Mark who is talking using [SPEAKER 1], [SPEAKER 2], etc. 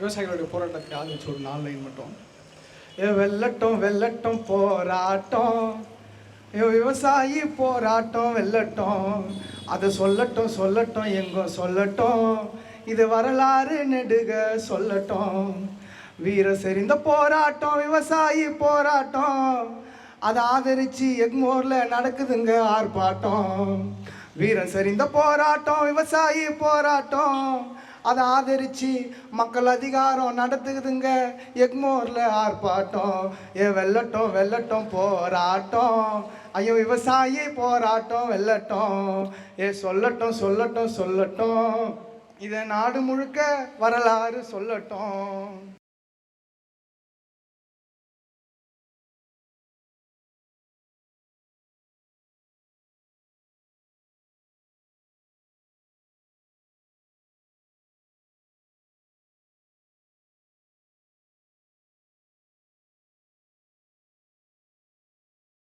[SPEAKER 1] விவசாயிகளுடைய போராட்டத்தை ஆதரிச்சு ஒரு நாலு லைன் மட்டும். ஏ வெள்ளட்டும் வெள்ளட்டும் போராட்டம். ஏ விவசாயி போராட்டம் வெள்ளட்டும் அதை சொல்லட்டும் சொல்லட்டும் எங்கோ சொல்லட்டும். இது வரலாறு நெடுக சொல்லட்டும். வீர செறிந்த போராட்டம் விவசாயி போராட்டம். அதை ஆதரிச்சு எக்மோர்ல நடக்குதுங்க ஆர்ப்பாட்டம். வீரம் செறிந்த போராட்டம் விவசாயி போராட்டம். அதை ஆதரித்து மக்கள் அதிகாரம் நடத்துக்குதுங்க எக்மோரில் ஆர்ப்பாட்டம் ஏ வெள்ளட்டம் வெள்ளட்டம் போராட்டம். ஐயோ விவசாயி போராட்டம் வெள்ளட்டம். ஏ சொல்லட்டும் சொல்லட்டும் சொல்லட்டும். இதை நாடு முழுக்க வரலாறு சொல்லட்டும்.